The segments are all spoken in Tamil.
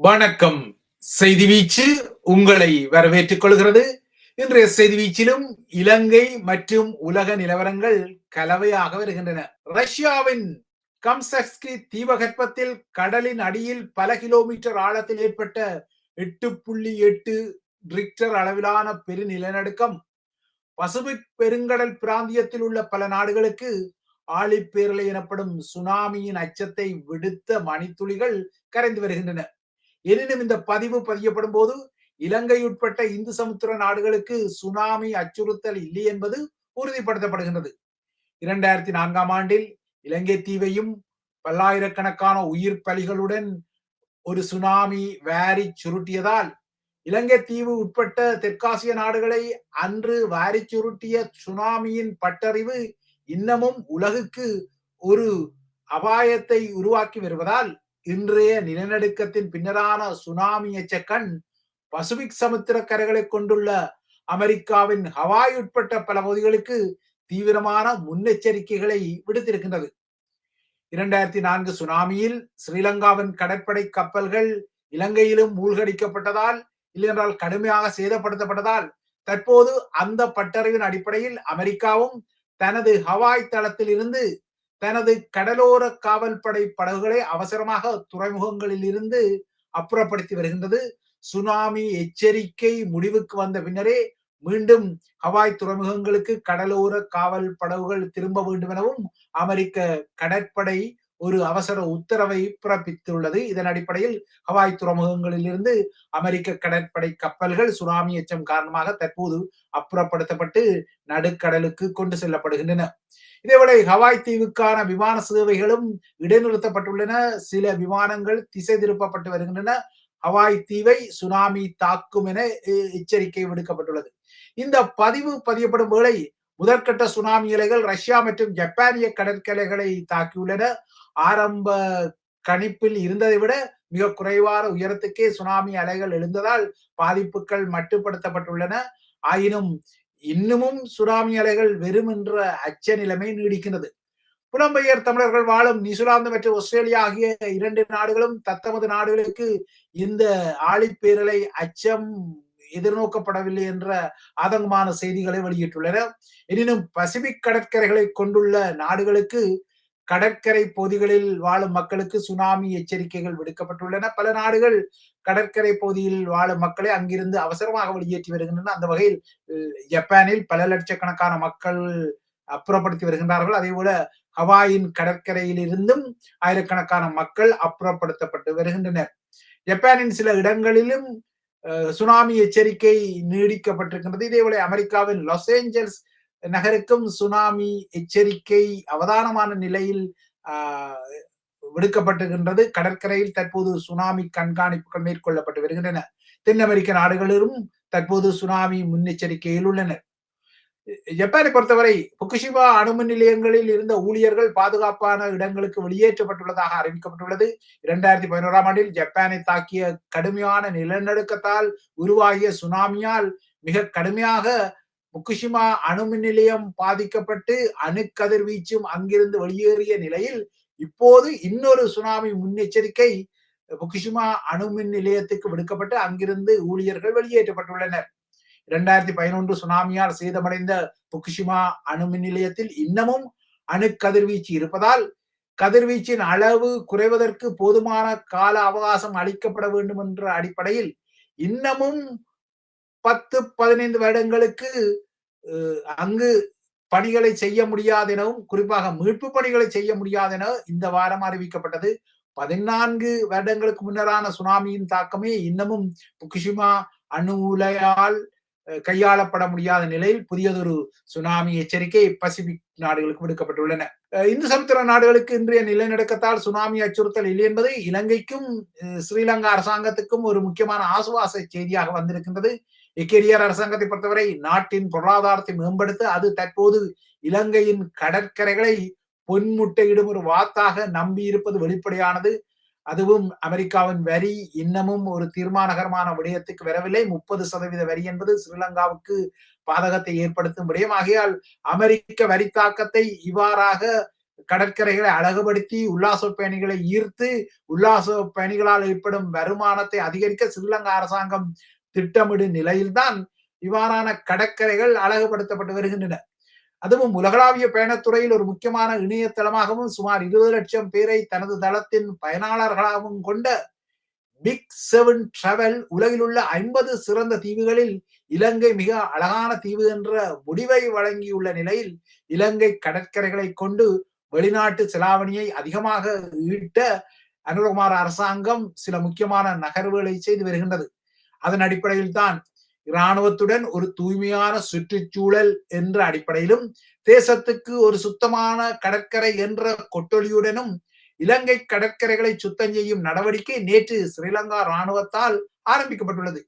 வணக்கம். செய்தி வீச்சு உங்களை வரவேற்றுக் கொள்கிறது. இன்றைய செய்தி வீச்சிலும் இலங்கை மற்றும் உலக நிலவரங்கள் கலவையாக வருகின்றன. ரஷ்யாவின் கம்சக்ஸ்கி தீபகற்பத்தில் கடலின் அடியில் பல கிலோமீட்டர் ஆழத்தில் ஏற்பட்ட எட்டு புள்ளி எட்டு ரிக்டர் அளவிலான பெருநிலநடுக்கம் பசிபிக் பெருங்கடல் பிராந்தியத்தில் உள்ள பல நாடுகளுக்கு ஆழிப்பேரலை எனப்படும் சுனாமியின் அச்சத்தை விடுத்த மணித்துளிகள் கரைந்து வருகின்றன. எனினும் இந்த பதிவு பதியப்படும் போது இலங்கை உட்பட்ட இந்து சமுத்திர நாடுகளுக்கு சுனாமி அச்சுறுத்தல் இல்லை என்பது உறுதிப்படுத்தப்படுகின்றது. இரண்டாயிரத்தி நான்காம் ஆண்டில் இலங்கை தீவையும் பல்லாயிரக்கணக்கான உயிர் பலிகளுடன் ஒரு சுனாமி வாரி சுருட்டியதால் இலங்கை தீவு உட்பட்ட தெற்காசிய நாடுகளை அன்று வாரி சுருட்டிய சுனாமியின் பட்டறிவு இன்னமும் உலகுக்கு ஒரு அபாயத்தை உருவாக்கி வருவதால் இன்றைய நிலநடுக்கத்தின் பின்னரான சுனாமி எச்சக்கண் பசிபிக் சமுத்திர கரைகளை கொண்டுள்ள அமெரிக்காவின் ஹவாய் உட்பட்ட பல பகுதிகளுக்கு தீவிரமான முன்னெச்சரிக்கைகளை விடுத்திருக்கின்றது. இரண்டாயிரத்தி நான்கு சுனாமியில் ஸ்ரீலங்காவின் கடற்படை கப்பல்கள் இலங்கையிலும் மூழ்கடிக்கப்பட்டதால் இல்லையென்றால் கடுமையாக சேதப்படுத்தப்பட்டதால் தற்போது அந்த பட்டறிவின் அடிப்படையில் அமெரிக்காவும் தனது ஹவாய் தளத்தில் இருந்து தனது கடலோர காவல்படை படகுகளை அவசரமாக துறைமுகங்களில் இருந்து அப்புறப்படுத்தி வருகின்றது. சுனாமி எச்சரிக்கை முடிவுக்கு வந்த பின்னரே மீண்டும் ஹவாய் துறைமுகங்களுக்கு கடலோர காவல் படகுகள் திரும்ப வேண்டும் எனவும் அமெரிக்க கடற்படை ஒரு அவசர உத்தரவை பிறப்பித்துள்ளது. இதன் அடிப்படையில் ஹவாய் துறைமுகங்களில் இருந்து அமெரிக்க கடற்படை கப்பல்கள் சுனாமி எச்சம் காரணமாக தற்போது அப்புறப்படுத்தப்பட்டு நடுக்கடலுக்கு கொண்டு செல்லப்படுகின்றன. இதேவேளை ஹவாய் தீவுக்கான விமான சேவைகளும் இடைநிறுத்தப்பட்டுள்ளன. சில விமானங்கள் திசை திருப்பப்பட்டு வருகின்றன. ஹவாய் தீவை சுனாமி தாக்கும் என எச்சரிக்கை விடுக்கப்பட்டுள்ளது. இந்த பதிவு பதியப்படும் வேளை முதற்கட்ட சுனாமி அலைகள் ரஷ்யா மற்றும் ஜப்பானிய கடற்கரைகளை தாக்கியுள்ளன. ஆரம்ப கணிப்பில் இருந்ததை விட மிக குறைவான உயரத்துக்கே சுனாமி அலைகள் எழுந்ததால் பாதிப்புகள் மட்டுப்படுத்தப்பட்டுள்ளன. ஆயினும் இன்னமும் சுனாமி அலைகள் வெறும் என்ற அச்ச நிலைமை நீடிக்கிறது புலம்பெயர் தமிழர்கள் வாழும் நியூசிலாந்து மற்றும் ஆஸ்திரேலியா ஆகிய இரண்டு நாடுகளும் தத்தமது நாடுகளுக்கு இந்த ஆழிப்பேரலை அச்சம் எதிர்நோக்கப்படவில்லை என்ற ஆதங்கமான செய்திகளை வெளியிட்டுள்ளன. எனினும் பசிபிக் கடற்கரைகளை கொண்டுள்ள நாடுகளுக்கு கடற்கரை பகுதிகளில் வாழும் மக்களுக்கு சுனாமி எச்சரிக்கைகள் விடுக்கப்பட்டுள்ளன. பல நாடுகள் கடற்கரை பகுதியில் வாழும் மக்களை அங்கிருந்து அவசரமாக வெளியேற்றி வருகின்றன. அந்த வகையில் ஜப்பானில் பல லட்சக்கணக்கான மக்கள் அப்புறப்படுத்தி வருகின்றார்கள். அதே போல ஹவாயின் கடற்கரையில் இருந்தும் ஆயிரக்கணக்கான மக்கள் அப்புறப்படுத்தப்பட்டு வருகின்றனர். ஜப்பானின் சில இடங்களிலும் சுனாமி எச்சரிக்கை நீடிக்கப்பட்டிருக்கின்றது. இதேபோல அமெரிக்காவின் லாஸ் ஏஞ்சல்ஸ் நகருக்கும் சுனாமி எச்சரிக்கை அவதானமான நிலையில் விடுக்கப்பட்டுகின்றது கடற்கரையில் தற்போது சுனாமி கண்காணிப்புகள் மேற்கொள்ளப்பட்டு வருகின்றன. தென் அமெரிக்க நாடுகளிலும் தற்போது சுனாமி முன்னெச்சரிக்கையில் உள்ளனர் ஜப்பானை பொறுத்தவரை புக்குஷிமா அணுமின் நிலையங்களில் இருந்த ஊழியர்கள் பாதுகாப்பான இடங்களுக்கு வெளியேற்றப்பட்டுள்ளதாக அறிவிக்கப்பட்டுள்ளது. இரண்டாயிரத்தி பதினோராம் ஆண்டில் ஜப்பானை தாக்கிய கடுமையான நிலநடுக்கத்தால் உருவாகிய சுனாமியால் மிக கடுமையாக புக்குஷிமா அணுமின் நிலையம் பாதிக்கப்பட்டு அணுக்கதிர்வீச்சும் அங்கிருந்து வெளியேறிய நிலையில் இப்போது இன்னொரு சுனாமி முன்னெச்சரிக்கை புக்குஷிமா அணுமின் நிலையத்துக்கு விடுக்கப்பட்டு அங்கிருந்து ஊழியர்கள் வெளியேற்றப்பட்டுள்ளனர். இரண்டாயிரத்தி பதினொன்று சுனாமியால் சேதமடைந்த புக்குஷிமா அணுமின் நிலையத்தில் இன்னமும் அணு கதிர்வீச்சு இருப்பதால் கதிர்வீச்சின் அளவு குறைவதற்கு போதுமான கால அவகாசம் அளிக்கப்பட வேண்டும் என்ற அடிப்படையில் இன்னமும் பத்து பதினைந்து வருடங்களுக்கு அங்கு பணிகளை செய்ய முடியாதெனவும் குறிப்பாக மீட்பு பணிகளை செய்ய முடியாதென இந்த வாரம் அறிவிக்கப்பட்டது. பதினான்கு வருடங்களுக்கு முன்னரான சுனாமியின் தாக்கமே இன்னமும் புக்குஷிமா அணு உலையால் கையாளப்பட முடியாத நிலையில் புதியதொரு சுனாமி எச்சரிக்கை பசிபிக் நாடுகளுக்கு விடுக்கப்பட்டுள்ளன. அஹ், இந்து சமுத்திர நாடுகளுக்கு இன்றைய நிலநடுக்கத்தால் சுனாமி அச்சுறுத்தல் இல்லை என்பது இலங்கைக்கும் அஹ், ஸ்ரீலங்கா அரசாங்கத்துக்கும் ஒரு முக்கியமான ஆசுவாச செய்தியாக வந்திருக்கின்றது. நிக்கேரியர் அரசாங்கத்தை பொறுத்தவரை நாட்டின் பொருளாதாரத்தை மேம்படுத்த அது தற்போது இலங்கையின் கடற்கரைகளை பொன்முட்டையிடும் ஒரு வாத்தாக நம்பி இருப்பது வெளிப்படையானது. அதுவும் அமெரிக்காவின் வரி இன்னமும் ஒரு தீர்மானகரமான விடயத்துக்கு வரவில்லை. முப்பது சதவீத வரி என்பது ஸ்ரீலங்காவுக்கு பாதகத்தை ஏற்படுத்தும் விடயம். ஆகையால் அமெரிக்க வரி தாக்கத்தை இவ்வாறாக கடற்கரைகளை அழகுபடுத்தி உல்லாச பயணிகளை ஈர்த்து உல்லாச பயணிகளால் ஏற்படும் வருமானத்தை அதிகரிக்க ஸ்ரீலங்கா அரசாங்கம் திட்டமிடும் நிலையில்தான் இவ்வாறான கடற்கரைகள் அழகுபடுத்தப்பட்டு வருகின்றன. அதுவும் உலகளாவிய பயணத்துறையில் ஒரு முக்கியமான இணையதளமாகவும் சுமார் இருபது லட்சம் பேரை தனது தளத்தின் பயனாளர்களாகவும் கொண்ட பிக் செவன் டிராவல் உலகில் உள்ள ஐம்பது சிறந்த தீவுகளில் இலங்கை மிக அழகான தீவு என்ற முடிவை வழங்கியுள்ள நிலையில் இலங்கை கடற்கரைகளை கொண்டு வெளிநாட்டு செலாவணியை அதிகமாக ஈட்ட அனுரகுமார் அரசாங்கம் சில முக்கியமான நகர்வுகளை செய்து வருகின்றது. அதன் அடிப்படையில் தான் இராணுவத்துடன் ஒரு தூய்மையான சுற்றுச்சூழல் என்ற அடிப்படையிலும் தேசத்துக்கு ஒரு சுத்தமான கடற்கரை என்ற கொட்டொலியுடனும் இலங்கை கடற்கரைகளை சுத்தம் செய்யும் நடவடிக்கை நேற்று ஸ்ரீலங்கா இராணுவத்தால் ஆரம்பிக்கப்பட்டுள்ளது.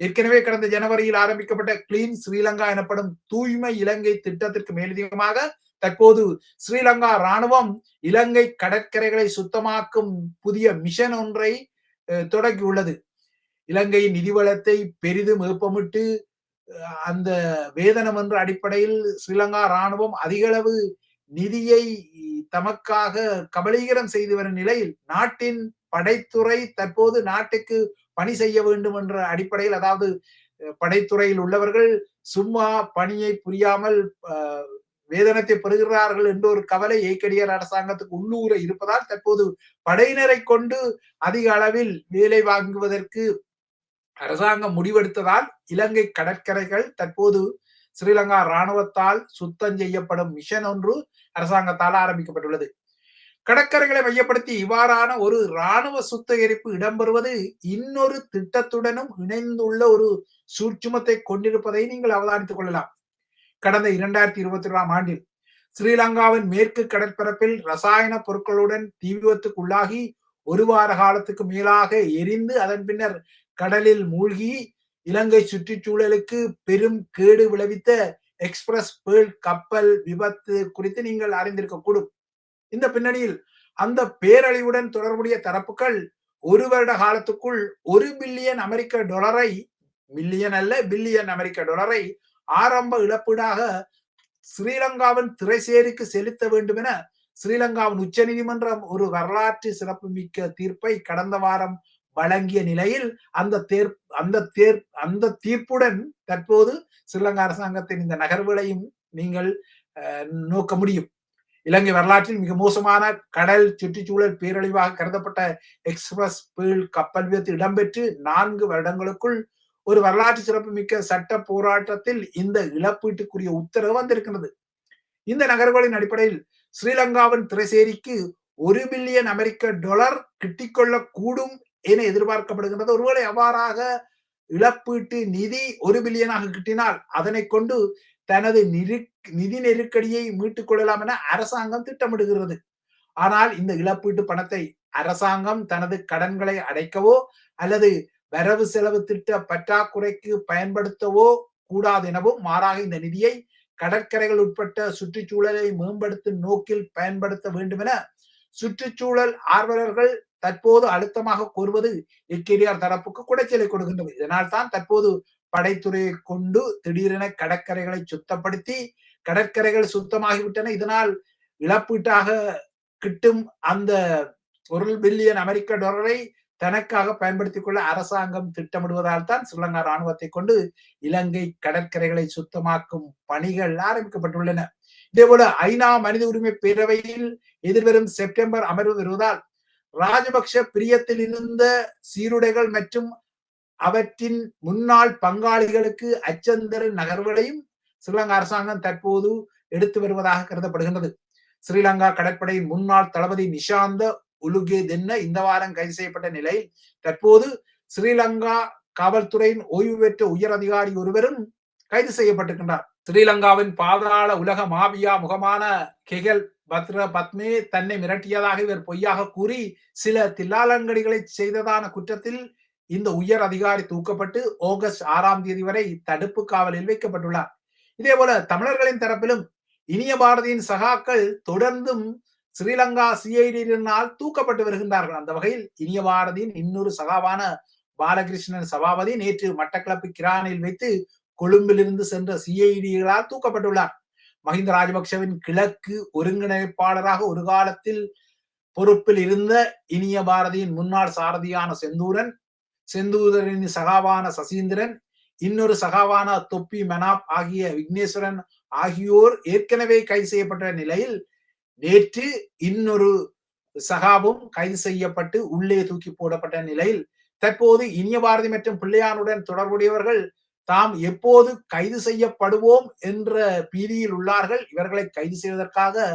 ஏற்கனவே கடந்த ஜனவரியில் ஆரம்பிக்கப்பட்ட கிளீன் ஸ்ரீலங்கா எனப்படும் தூய்மை இலங்கை திட்டத்திற்கு மேலதிகமாக தற்போது ஸ்ரீலங்கா இராணுவம் இலங்கை கடற்கரைகளை சுத்தமாக்கும் புதிய மிஷன் ஒன்றை தொடங்கியுள்ளது இலங்கையின் நிதி வளத்தை பெரிதும் ஏப்பமிட்டு அந்த வேதனம் என்ற அடிப்படையில் ஸ்ரீலங்கா இராணுவம் அதிகளவு நிதியை தமக்காக கபலீகரம் செய்து வரும் நிலையில் நாட்டின் படைத்துறை தற்போது நாட்டுக்கு பணி செய்ய வேண்டும் என்ற அடிப்படையில் அதாவது படைத்துறையில் உள்ளவர்கள் சும்மா பணியை புரியாமல் வேதனத்தை பெறுகிறார்கள் என்ற ஒரு கவலை ஏக்கடியார் அரசாங்கத்துக்கு உள்ளூர இருப்பதால் தற்போது படையினரை கொண்டு அதிக அளவில் வேலை வாங்குவதற்கு அரசாங்கம் முடிவெடுத்ததால் இலங்கை கடற்கரைகள் தற்போது ஸ்ரீலங்கா இராணுவத்தால் சுத்தம் செய்யப்படும் மிஷன் ஒன்று அரசாங்கத்தால் ஆரம்பிக்கப்பட்டுள்ளது. கடற்கரைகளை மையப்படுத்தி இவ்வாறான ஒரு இராணுவ சுத்திகரிப்பு இடம்பெறுவது இன்னொரு திட்டத்துடனும் இணைந்துள்ள ஒரு சூட்சுமத்தை கொண்டிருப்பதை நீங்கள் அவதானித்துக் கொள்ளலாம். கடந்த இரண்டாயிரத்தி இருபத்தி ஒன்றாம் ஆண்டில் ஸ்ரீலங்காவின் மேற்கு கடற்பரப்பில் ரசாயன பொருட்களுடன் தீ விபத்துக்கு உள்ளாகி ஒரு வார காலத்துக்கு மேலாக எரிந்து அதன் பின்னர் கடலில் மூழ்கி இலங்கை சுற்றுச்சூழலுக்கு பெரும் கேடு விளைவித்த எக்ஸ்பிரஸ் பேர்ல் கப்பல் விபத்து குறித்து நீங்கள் அறிந்திருக்கக்கூடும் இந்த பின்னணியில் அந்த பேரழிவுடன் தொடர்புடைய தரப்புகள் ஒரு வருட காலத்துக்குள் ஒரு பில்லியன் அமெரிக்க டாலரை மில்லியன் அல்ல பில்லியன் அமெரிக்க டாலரை ஆரம்ப இழப்பீடாக ஸ்ரீலங்காவின் திரைசேரிக்கு செலுத்த வேண்டும் என ஸ்ரீலங்காவின் உச்ச நீதிமன்றம் ஒரு வரலாற்று சிறப்புமிக்க தீர்ப்பை கடந்த வாரம் வழங்கிய நிலையில் அந்த தேர் அந்த தேர் அந்த தீர்ப்புடன் தற்போது ஸ்ரீலங்கா அரசாங்கத்தின் இந்த நகர்வுகளையும் நீங்கள் நோக்க முடியும். இலங்கை வரலாற்றில் மிக மோசமான கடல் சுற்றுச்சூழல் பேரழிவாக கருதப்பட்ட எக்ஸ்பிரஸ் பேர்ல் கப்பல் விபத்து இடம்பெற்று நான்கு வருடங்களுக்குள் ஒரு வரலாற்று சிறப்புமிக்க சட்ட போராட்டத்தில் இந்த இழப்பீட்டுக்குரிய உத்தரவு வந்திருக்கிறது இந்த நகர்வுகளின் அடிப்படையில் ஸ்ரீலங்காவின் திரைசேரிக்கு ஒரு பில்லியன் அமெரிக்க டாலர் கிட்டிக்கொள்ள கூடும் என எதிர்பார்க்கப்படுகின்றது. ஒருவேளை அவ்வாறாக இழப்பீட்டு நிதி ஒரு பில்லியனாக கிட்டினால் அதனை கொண்டு தனது நிரு நிதி நெருக்கடியை மீட்டுக் கொள்ளலாம் என அரசாங்கம் திட்டமிடுகிறது. ஆனால் இந்த இழப்பீட்டு பணத்தை அரசாங்கம் தனது கடன்களை அடைக்கவோ அல்லது வரவு செலவு திட்ட பற்றாக்குறைக்கு பயன்படுத்தவோ கூடாது எனவும் மாறாக இந்த நிதியை கடற்கரைகள் உட்பட்ட சுற்றுச்சூழலை மேம்படுத்தும் நோக்கில் பயன்படுத்த வேண்டும் என சுற்றுச்சூழல் ஆர்வலர்கள் தற்போது அழுத்தமாக கூறுவது எக்கேரியார் தரப்புக்கு குடைச்சலை கொடுக்கின்றது. இதனால் தான் தற்போது படைத்துறையை கொண்டு திடீரென கடற்கரைகளை சுத்தப்படுத்தி கடற்கரைகள் சுத்தமாகிவிட்டன. இதனால் இழப்பீட்டாக கிட்டும் அந்த ஒரு பில்லியன் அமெரிக்க டாலரை தனக்காக பயன்படுத்திக் கொள்ள அரசாங்கம் திட்டமிடுவதால் தான் ஸ்ரீலங்கா ராணுவத்தை கொண்டு இலங்கை கடற்கரைகளை சுத்தமாக்கும் பணிகள் ஆரம்பிக்கப்பட்டுள்ளன. இதேபோல ஐநா மனித உரிமை பேரவையில் எதிர்வரும் செப்டம்பர் அமர்வு வருவதால் ராஜபக்ஷ பிரியத்தில் இருந்த சீருடைகள் மற்றும் அவற்றின் முன்னாள் பங்காளிகளுக்கு அச்சந்தர நகர்வுகளையும் ஸ்ரீலங்கா அரசாங்கம் தற்போது எடுத்து வருவதாக கருதப்படுகின்றது. ஸ்ரீலங்கா கடற்படையின் முன்னாள் தளபதி நிஷாந்த உலுகே தென்ன இந்த வாரம் கைது செய்யப்பட்ட நிலையில் தற்போது ஸ்ரீலங்கா காவல்துறையின் ஓய்வு பெற்ற உயர் அதிகாரி ஒருவரும் கைது செய்யப்பட்டிருக்கின்றார். ஸ்ரீலங்காவின் பாதாள உலக மாபியா முகமான கெகல் பத்ர பத்மே தன்னை மிரட்டியதாக இவர் பொய்யாக கூறி சில தில்லாலங்கடிகளை செய்ததான குற்றத்தில் இந்த உயர் அதிகாரி தூக்கப்பட்டு ஆகஸ்ட் ஆறாம் தேதி வரை தடுப்பு காவலில் வைக்கப்பட்டுள்ளார். இதே போல தமிழர்களின் தரப்பிலும் இனிய பாரதியின் சகாக்கள் தொடர்ந்தும் ஸ்ரீலங்கா சிஐடியினால் தூக்கப்பட்டு வருகின்றார்கள். அந்த வகையில் இனிய பாரதியின் இன்னொரு சகாவான பாலகிருஷ்ணன் சபாபதி நேற்று மட்டக்களப்பு கிரானில் வைத்து கொழும்பிலிருந்து சென்ற சிஐடிகளால் தூக்கப்பட்டுள்ளார். மஹிந்த ராஜபக்சவின் கிழக்கு ஒருங்கிணைப்பாளராக ஒரு காலத்தில் பொறுப்பில் இருந்த இனிய பாரதியின் முன்னாள் சாரதியான செந்தூரன் செந்தூரனின் சகாவான சசீந்திரன் இன்னொரு சகாவான தொப்பி மெனாப் ஆகிய விக்னேஸ்வரன் ஆகியோர் ஏற்கனவே கைது செய்யப்பட்ட நிலையில் நேற்று இன்னொரு சகாவும் கைது செய்யப்பட்டு உள்ளே தூக்கி போடப்பட்ட நிலையில் தற்போது இனிய பாரதி மற்றும் பிள்ளையானுடன் தொடர்புடையவர்கள் தாம் எப்போது கைது செய்யப்படுவோம் என்ற பீதியில் உள்ளார்கள். இவர்களை கைது செய்வதற்காக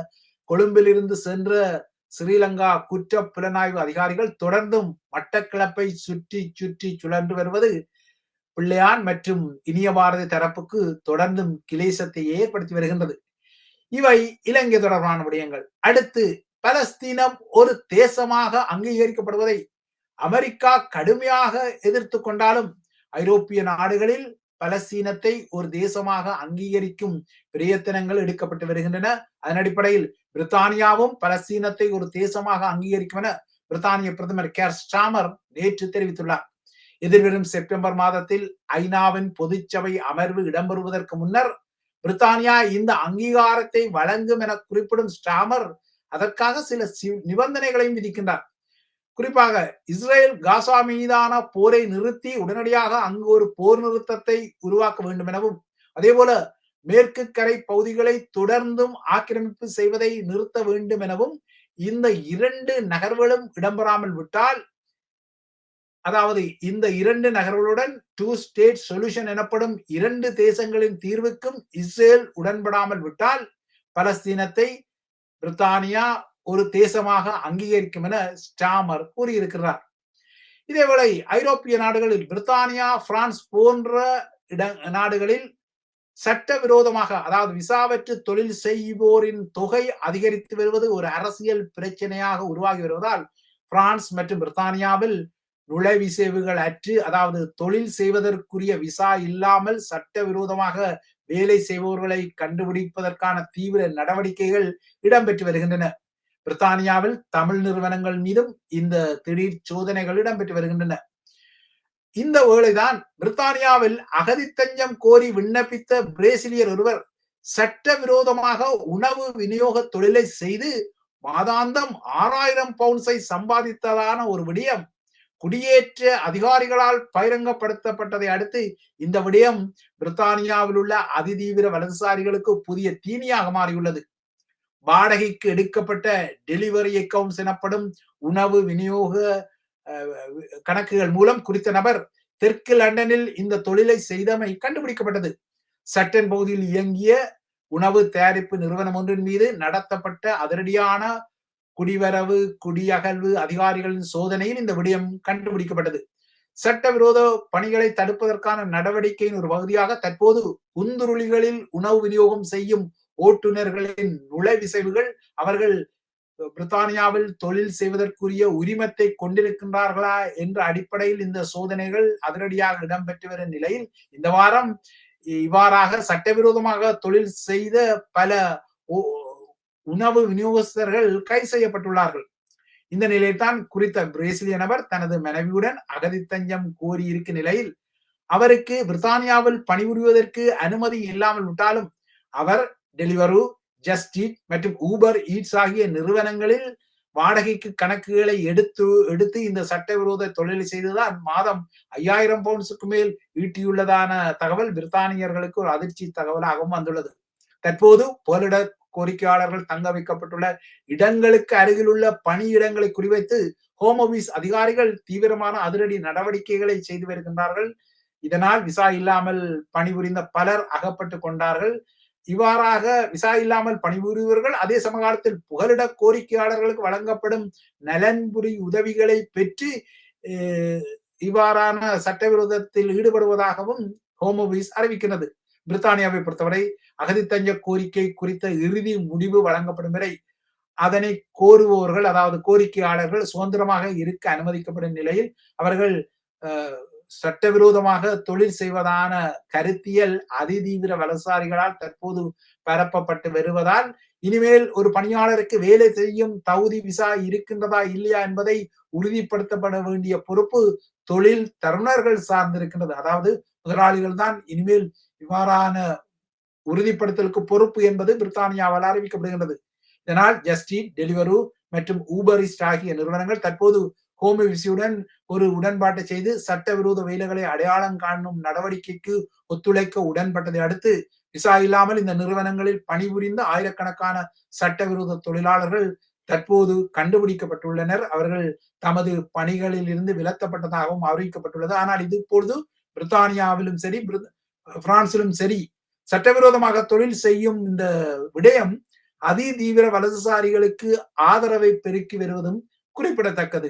கொழும்பிலிருந்து சென்ற ஸ்ரீலங்கா குற்ற புலனாய்வு அதிகாரிகள் தொடர்ந்தும் மட்டக்கிளப்பை சுற்றி சுற்றி சுழன்று வருவது பிள்ளையான் மற்றும் இனிய பாரதி தரப்புக்கு தொடர்ந்தும் கிளேசத்தை ஏற்படுத்தி வருகின்றது. இவை இலங்கை தொடர்பான விடயங்கள். அடுத்து பலஸ்தீனம் ஒரு தேசமாக அங்கீகரிக்கப்படுவதை அமெரிக்கா கடுமையாக எதிர்த்து கொண்டாலும் ஐரோப்பிய நாடுகளில் பலஸ்தீனத்தை ஒரு தேசமாக அங்கீகரிக்கும் பிரயத்தனங்கள் எடுக்கப்பட்டு வருகின்றன. அதன் அடிப்படையில் பிரித்தானியாவும் பலஸ்தீனத்தை ஒரு தேசமாக அங்கீகரிக்கும் என பிரித்தானிய பிரதமர் கேர் ஸ்டாமர் நேற்று தெரிவித்துள்ளார். எதிர்வரும் செப்டம்பர் மாதத்தில் ஐநாவின் பொதுச்சபை அமர்வு இடம்பெறுவதற்கு முன்னர் பிரித்தானியா இந்த அங்கீகாரத்தை வழங்கும் என குறிப்பிடும் ஸ்டாமர் அதற்காக சில நிபந்தனைகளையும் விதிக்கின்றார். குறிப்பாக இஸ்ரேல் காசா மீதான போரை நிறுத்தி உடனடியாக அங்கு ஒரு போர் நிறுத்தத்தை உருவாக்க வேண்டும் எனவும் அதே போல மேற்கு கரை பகுதிகளை தொடர்ந்தும் ஆக்கிரமிப்பு செய்வதை நிறுத்த வேண்டும் எனவும் இந்த இரண்டு நகர்வுகளும் இடம்பெறாமல் விட்டால் அதாவது இந்த இரண்டு நகர்களுடன் டூ ஸ்டேட் சொல்யூஷன் எனப்படும் இரண்டு தேசங்களின் தீர்வுக்கும் இஸ்ரேல் உடன்படாமல் விட்டால் பலஸ்தீனத்தை பிரித்தானியா ஒரு தேசமாக அங்கீகரிக்கும் என ஸ்டாமர் கூறியிருக்கிறார். இதேவேளை ஐரோப்பிய நாடுகளில் பிரித்தானியா பிரான்ஸ் போன்ற இட நாடுகளில் சட்டவிரோதமாக அதாவது விசாவற்று தொழில் செய்வோரின் தொகை அதிகரித்து வருவது ஒரு அரசியல் பிரச்சனையாக உருவாகி வருவதால் பிரான்ஸ் மற்றும் பிரித்தானியாவில் நுழைவிசைவுகள் அற்று அதாவது தொழில் செய்வதற்குரிய விசா இல்லாமல் சட்டவிரோதமாக வேலை செய்பவர்களை கண்டுபிடிப்பதற்கான தீவிர நடவடிக்கைகள் இடம்பெற்று வருகின்றன. பிரித்தானியாவில் தமிழ் நிறுவனங்கள் மீதும் இந்த திடீர் சோதனைகள் இடம்பெற்று வருகின்றன. இந்த வேளைதான் பிரித்தானியாவில் அகதி தஞ்சம் கோரி விண்ணப்பித்த பிரேசிலியர் ஒருவர் சட்டவிரோதமாக உணவு விநியோக தொழிலை செய்து மாதாந்தம் ஆறாயிரம் பவுன்ஸை சம்பாதித்ததான ஒரு விடயம் குடியேற்ற அதிகாரிகளால் பகிரங்கப்படுத்தப்பட்டதை அடுத்து இந்த விடயம் பிரித்தானியாவில் உள்ள அதிதீவிர வலதுசாரிகளுக்கு புதிய தீனியாக மாறியுள்ளது. வாடகைக்கு எடுக்கப்பட்ட டெலிவரி அக்கவுண்ட்ஸ் எனப்படும் உணவு விநியோக கணக்குகள் மூலம் குறித்த நபர் தெற்கு லண்டனில் இந்த தொழிலை செய்தமை கண்டுபிடிக்கப்பட்டது. சட்டன் பகுதியில் இயங்கிய உணவு தயாரிப்பு நிறுவனம் ஒன்றின் மீது நடத்தப்பட்ட அதிரடியான குடிவரவு குடியகழ்வு அதிகாரிகளின் சோதனையில் இந்த விடயம் கண்டுபிடிக்கப்பட்டது. சட்டவிரோத பணிகளை தடுப்பதற்கான நடவடிக்கையின் ஒரு பகுதியாக தற்போது குந்துருளிகளில் உணவு விநியோகம் செய்யும் ஓட்டுநர்களின் நுழைவிசைவுகள் அவர்கள் பிரித்தானியாவில் தொழில் செய்வதற்குரிய உரிமத்தை கொண்டிருக்கின்றார்களா என்ற அடிப்படையில் இந்த சோதனைகள் அதிரடியாக இடம்பெற்று வரும் நிலையில் இந்த வாரம் இவ்வாறாக சட்டவிரோதமாக தொழில் செய்த பல உணவு விநியோகஸ்தர்கள் கைது செய்யப்பட்டுள்ளார்கள். இந்த நிலையில்தான் குறித்த பிரேசிலிய நபர் தனது மனைவியுடன் அகதி தஞ்சம் கோரியிருக்கும் நிலையில் அவருக்கு பிரித்தானியாவில் பணிபுரிவதற்கு அனுமதி இல்லாமல் விட்டாலும் அவர் டெலிவரு ஜஸ்ட் ஈட் மற்றும் ஊபர் ஈட்ஸ் ஆகிய நிறுவனங்களில் வாடகைக்கு கணக்குகளை எடுத்து எடுத்து இந்த சட்டவிரோத தொழிலை செய்துதான் மாதம் ஐயாயிரம் பவுண்ட்ஸுக்கு மேல் ஈட்டியுள்ளதான தகவல். பிரித்தானியர்களுக்கு ஒரு அதிர்ச்சி தகவலாகவும் வந்துள்ளது. தற்போது போலிட கோரிக்கையாளர்கள் தங்க வைக்கப்பட்டுள்ள இடங்களுக்கு அருகில் உள்ள பணியிடங்களை குறிவைத்து ஹோம் ஆபீஸ் அதிகாரிகள் தீவிரமான அதிரடி நடவடிக்கைகளை செய்து வருகின்றார்கள். இதனால் விசா இல்லாமல் பணிபுரிந்த பலர் அகப்பட்டு கொண்டார்கள். இவ்வாறாக விசா இல்லாமல் பணிபுரிவர்கள் அதே சமகாலத்தில் புகலிட கோரிக்கையாளர்களுக்கு வழங்கப்படும் நலன்புரி உதவிகளை பெற்று இவ்வாறான சட்டவிரோதத்தில் ஈடுபடுவதாகவும் ஹோம் ஆபீஸ் அறிவிக்கிறது. பிரித்தானியாவை பொறுத்தவரை அகதித்தஞ்ச கோரிக்கை குறித்த இறுதி முடிவு வழங்கப்படும் வரை அதனை கோருபவர்கள் அதாவது கோரிக்கையாளர்கள் சுதந்திரமாக இருக்க அனுமதிக்கப்படும் நிலையில் அவர்கள் சட்டவிரோதமாக தொழில் செய்வதான கருத்தியல் அதிதீவிர வலசாரிகளால் தற்போது பரப்பப்பட்டு வருவதால் இனிமேல் ஒரு பணியாளருக்கு வேலை செய்யும் தகுதி விசா இருக்கின்றதா இல்லையா என்பதை உறுதிப்படுத்தப்பட வேண்டிய பொறுப்பு தொழில் தருணர்கள் சார்ந்திருக்கின்றது. அதாவது முதலாளிகள் தான் இனிமேல் இவ்வாறான உறுதிப்படுத்தலுக்கு பொறுப்பு என்பது பிரித்தானியாவால் அறிவிக்கப்படுகின்றது. இதனால் ஜஸ்டின் டெலிவரு மற்றும் ஊபரிஸ்ட் ஆகிய நிறுவனங்கள் தற்போது ஹோமிவிசியுடன் ஒரு உடன்பாட்டை செய்து சட்டவிரோத வேலைகளை அடையாளம் காணும் நடவடிக்கைக்கு ஒத்துழைக்க உடன்பட்டதை அடுத்து விசா இல்லாமல் இந்த நிறுவனங்களில் பணிபுரிந்த ஆயிரக்கணக்கான சட்டவிரோத தொழிலாளர்கள் தற்போது கண்டுபிடிக்கப்பட்டுள்ளனர். அவர்கள் தமது பணிகளில் இருந்து விலத்தப்பட்டதாகவும் அறிவிக்கப்பட்டுள்ளது. ஆனால் இது இப்பொழுது பிரித்தானியாவிலும் சரி பிரான்சிலும் சரி சட்டவிரோதமாக தொழில் செய்யும் இந்த விடயம் அதி தீவிர வலதுசாரிகளுக்கு ஆதரவை பெருக்கி வருவதும் குறிப்பிடத்தக்கது.